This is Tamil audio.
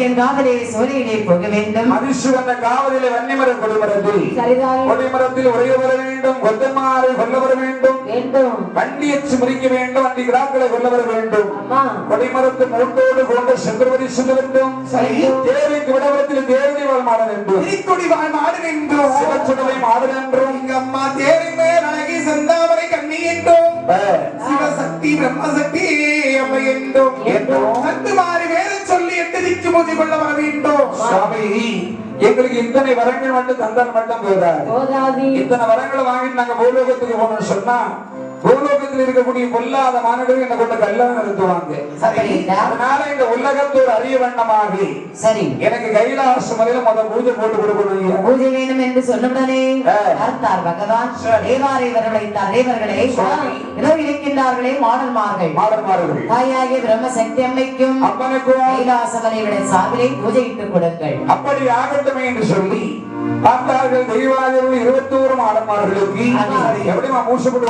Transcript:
சூரியன் காவலே சோலையிலே போக வேண்டும். மதிசுவந்த காவலிலே வன்னிமர கொடிமரத்தில். கொடிமரத்தில் உரைய வர வேண்டும் கொத்தமாரை கொல்ல வர வேண்டும். வேண்டும். வண்டியச்சு முறிக்க வேண்டும் வண்டி கிடாக்களை கொல்ல வர வேண்டும். கொடிமரத்து மூட்டோடு கொண்ட செங்கருவதி செல்ல வேண்டும். தேவைக்கு விடவரத்தில் தேவதை வாழ் மாட வேண்டும். திருக்கொடி வாழ் மாடு நின்றோம். சிவச்சுடலை மாட வேண்டும் எங்க அம்மா தேரின் மேல் அழகி செந்தாமரை கண்ணி என்றோம். சிவசக்தி பிரம்மசக்தி அம்மை என்றும். என்றும். மாறி வேறு பூஜை கொள்ள வர வேண்டும். சுவாமி எங்களுக்கு இத்தனை வரங்கள் மட்டும் தந்தன் மட்டும் போதாது. போதாதி. இத்தனை வரங்களை வாங்கிட்டு நாங்க பூலோகத்துக்கு போனோம்னு சொன்னா பூலோகத்தில் இருக்கக்கூடிய பொல்லாத மாணவர்கள் என்ன கொண்டு கல்யாணம் அப்படின்னா அதனால இந்த உலகத்தோடு அறிய வண்ணமாக சரி. எனக்கு கைலாச முறையில முத பூஜை போட்டு கொடுக்கணும். பூஜை வேண்டும் என்று ஆ. பார்த்தார் பகவான். தேவாரை வரவழைத்தார். தேவர்களே இருக்கின்றார்களே மாடன்மார்கள் மாடன்மார்கள் தாயாகிய பிரம்ம சக்தி அம்மைக்கும் அப்பனுக்கும் கைலாசவரைவிட சார்பிலே பூஜையிட்டுக் கொடுங்கள். அப்படி ஆகட்டுமே என்று சொல்லி பார்த்தார்கள் தெய்வாதிகள் இருபத்தோரு மாடன்மார்களுக்கு. எப்படிமா மூசப்பட்டு